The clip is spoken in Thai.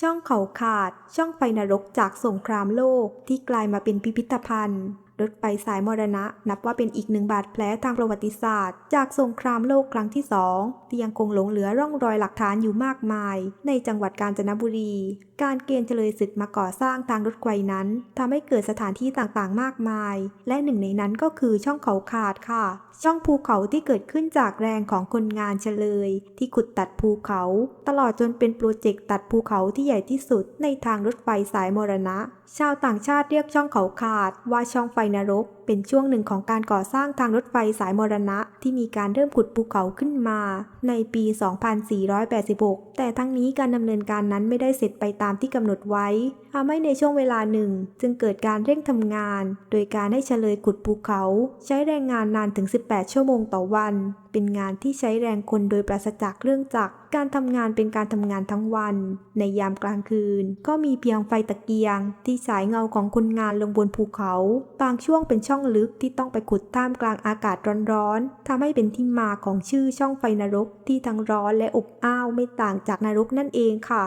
ช่องเขาขาด ช่องไฟนรกจากสงครามโลกที่กลายมาเป็นพิพิธภัณฑ์ รถไฟสายมรณะ นับว่าเป็นอีกหนึ่งบาดแผลทางประวัติศาสตร์ จากสงครามโลกครั้งที่สองที่ยังคงหลงเหลือร่องรอยหลักฐานอยู่มากมาย ในจังหวัดกาญจนบุรี การเกณฑ์เฉลยศึกมาก่อสร้างทางรถไฟนั้นทำให้เกิดสถานที่ต่างๆ มากมาย และหนึ่งในนั้นก็คือช่องเขาขาดค่ะ ช่องภูเขาที่เกิดขึ้นจากแรงของคนงานเฉลย ที่ขุดตัดภูเขา ตลอดจนเป็นโปรเจกต์ตัดภูเขาที่ใหญ่ที่สุด ในทางรถไฟสายมรณะ ชาวต่างชาติเรียกช่องเขาขาดว่าช่องไฟนรก เป็นช่วงหนึ่งของการก่อสร้างทางรถไฟสายมรณะ ที่มีการเริ่มขุดภูเขาขึ้นมา ในปี 2486 แต่ทั้งนี้การดำเนินการนั้นไม่ได้เสร็จไปตามที่กำหนดไว้ทำให้ในช่วงเวลาหนึ่ง จึงเกิดการเร่งทำงาน โดยการให้เฉลยขุดภูเขา ใช้แรงงานนานถึง 18 ชั่วโมงต่อวัน เป็นงานที่ใช้แรงคนโดยปราศจากเครื่องจักร การทำงานเป็นการทำงานทั้งวัน ในยามกลางคืน ก็มีเพียงไฟตะเกียง ที่ฉายเงาของคนงานลงบนภูเขา บางช่วงเป็นช่องช่องลึกที่ต้องไปขุดท่ามกลางอากาศร้อนๆทำให้เป็นที่มาของชื่อช่องไฟนรกที่ทั้งร้อนและอบอ้าวไม่ต่างจากนรกนั่นเองค่ะ